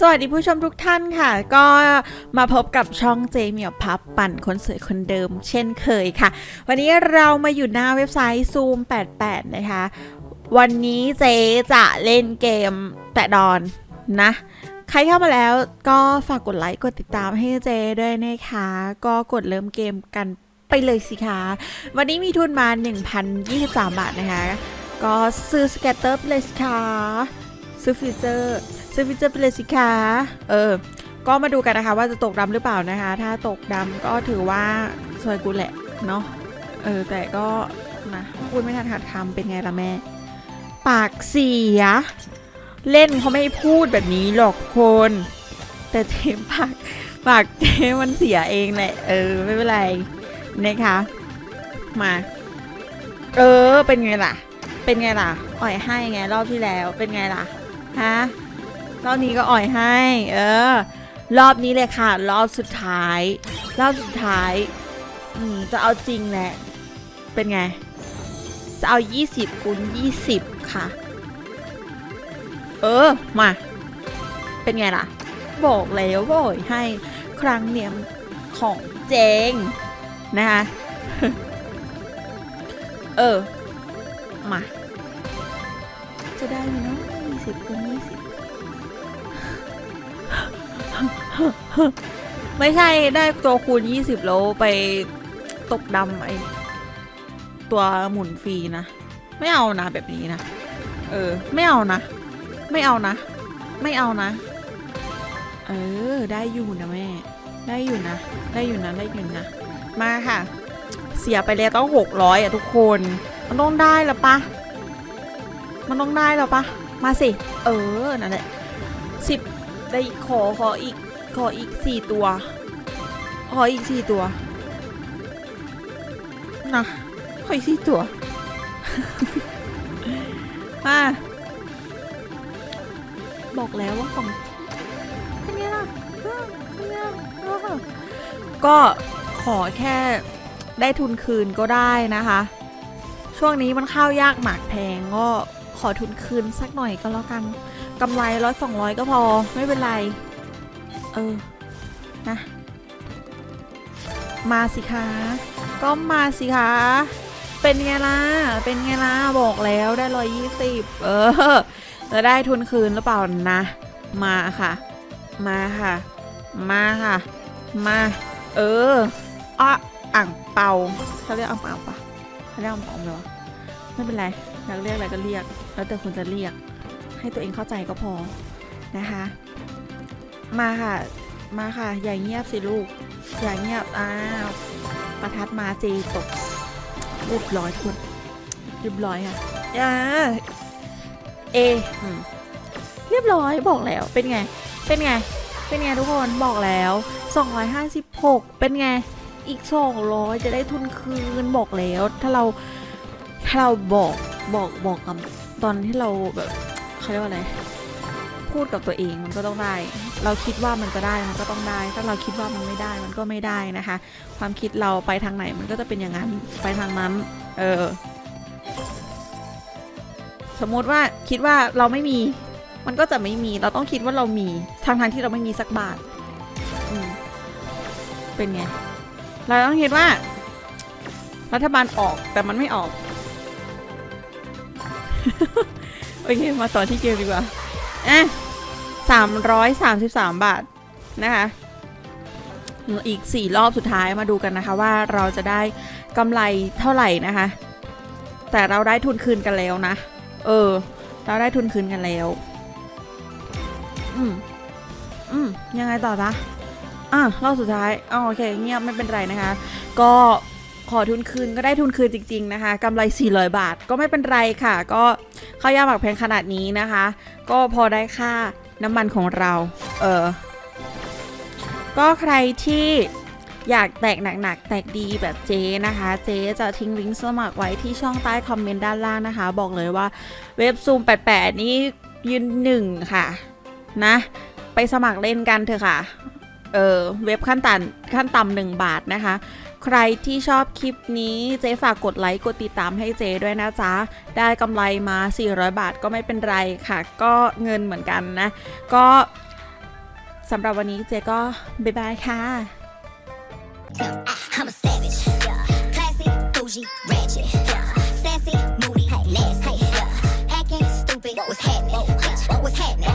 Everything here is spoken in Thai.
สวัสดีผู้ชมทุกท่านค่ะ ก็มาพบกับช่องเจมียวพับปั่นคนสวยคนเดิม เช่นเคยค่ะ วันนี้เรามาอยู่หน้าเว็บไซต์ Zoom 88 นะคะ วันนี้เจจะเล่นเกมแตะดอนนะ ใครเข้ามาแล้วก็ฝากกดไลค์กดติดตามให้เจด้วยนะคะ ก็กดเริ่มเกมกันไปเลยสิคะ วันนี้มีทุนมา 1,023 บาทนะคะ ก็ซื้อสเก็ตเตอร์ไปเลยสิคะซื้อฟิวเจอร์ ซื้อฟิเจอร์ไปเลยสิคะเออ ก็มาดูกันนะคะ ว่าจะตกดำหรือเปล่านะคะ ถ้าตกดำก็ถือว่าซวยกูแหละเนาะเออ แต่ก็นะพูดไม่ทันขาดคำเป็นไงล่ะแม่ ปากเสีย เล่นเขาไม่พูดแบบนี้หรอกคน แต่เทมปากปากเทมมันเสียเองแหละ เออ ไม่เป็นไรนะคะ มา เออ เป็นไงล่ะ เป็นไงล่ะ อ่อยให้ไงรอบที่แล้ว เป็นไงล่ะ ฮะ รอบนี้ก็อ่อยให้ เออ รอบนี้เลยค่ะ รอบสุดท้าย รอบสุดท้าย อืม จะเอาจริงแหละ เป็นไง จะเอา 20คูณ20 ค่ะ เออ มา เป็นไงล่ะ บอกแล้วโอยให้ ครั้งเนี้ยของเจง นะคะ เออ มา จะได้ไหมเนาะ20คูณ20 ไม่ใช่ได้ตัวคูณยี่สิบแล้วไปตกดำไอตัวหมุนฟรีนะ ไม่เอานะแบบนี้นะ เออ ไม่เอานะ ไม่เอานะ ไม่เอานะ เออ ได้อยู่นะแม่ ได้อยู่นะ ได้อยู่นะได้อยู่นะ มาค่ะ เสียไปแล้วต้องหกร้อยอะทุกคน มันต้องได้แล้วปะ มันต้องได้แล้วปะ มาสิ เออ นั่นแหละสิบได้ขอขออีก ขออีกสี่ตัว ขออีกสี่ตัว นะขออีกสี่ตัว มา บอกแล้วว่าของเป็นไงล่ะเป็นไงล่ะก็ขอแค่ได้ทุนคืนก็ได้นะคะ ช่วงนี้มันข้าวยากหมากแพงก็ขอทุนคืนสักหน่อยก็แล้วกันกำไรร้อยสองร้อยก็พอไม่เป็นไร ออ นะ มาสิคะ ก็มาสิคะ เป็นไงล่ะ เป็นไงล่ะ บอกแล้วได้ร้อยยี่สิบเออ จะได้ทุนคืนหรือเปล่านะ มาค่ะ มาค่ะ มาค่ะ มา เอออะอ่างเปาเขาเรียกอ่างเปาปะเขาเรียกอ่างเปาไหมวะไม่เป็นไรอยากเรียกอะไรก็เรียก แล้วแต่คุณจะเรียก ให้ตัวเองเข้าใจก็พอนะคะ มาค่ะ มาค่ะ อย่าเงียบสิลูก อย่าเงียบ อ้าว ประทัดมาจีตกเรียบร้อยทุกคนเรียบร้อยค่ะอ่าเออเรียบร้อยบอกแล้ว เป็นไง เป็นไง เป็นไงทุกคนบอกแล้ว 256 เป็นไง อีก 200 จะได้ทุนคืนบอกแล้ว ถ้าเรา ถ้าเราบอก บอกบอกกับตอนที่เราแบบเขาเรียกว่าอะไร พูดกับตัวเองมันก็ต้องได้ เราคิดว่ามันจะได้มันก็ต้องได้ ถ้าเราคิดว่ามันไม่ได้มันก็ไม่ได้นะคะ ความคิดเราไปทางไหนมันก็จะเป็นอย่างนั้นไปทางนั้นเออสมมติว่าคิดว่าเราไม่มี มันก็จะไม่มีเราต้องคิดว่าเรามีทางทางที่เราไม่มีสักบาทเป็นไง เราต้องคิดว่า รัฐบาลออกแต่มันไม่ออกโอเคมาต่อที่เกมดีกว่าอะ สามร้อยสามสิบสามบาทนะคะอีกสี่รอบสุดท้ายมาดูกันนะคะว่าเราจะได้กำไรเท่าไหร่นะคะ แต่เราได้ทุนคืนกันแล้วนะ เออ เราได้ทุนคืนกันแล้ว อืมอืมยังไงต่อจ๊ะอะรอบสุดท้ายอ๋อโอเค เงียบไม่เป็นไรนะคะ ก็ขอทุนคืนก็ได้ทุนคืนจริง ๆ นะคะกำไร 400 บาทก็ไม่เป็นไรค่ะ ก็ข้าวยาหมักแพงขนาดนี้นะคะ ก็พอได้ค่า น้ำมันของเรา เออ ก็ใครที่อยากแตกหนักๆ แตกดีแบบเจ๊นะคะ เจ๊จะทิ้งลิงก์สมัครไว้ที่ช่องใต้คอมเมนต์ด้านล่างนะคะ บอกเลยว่าเว็บซูม 88 นี้ยืนหนึ่งค่ะ นะ ไปสมัครเล่นกันเถอะค่ะ เออ เว็บขั้นต่ำขั้นต่ำหนึ่งบาทนะคะ ใครที่ชอบคลิปนี้เจ๊ฝากกดไลค์กดติดตามให้เจ๊ด้วยนะจ๊ะ ได้กำไรมา 400 บาทก็ไม่เป็นไรค่ะ ก็เงินเหมือนกันนะ ก็สำหรับวันนี้เจ๊ก็บ๊ายบายค่ะ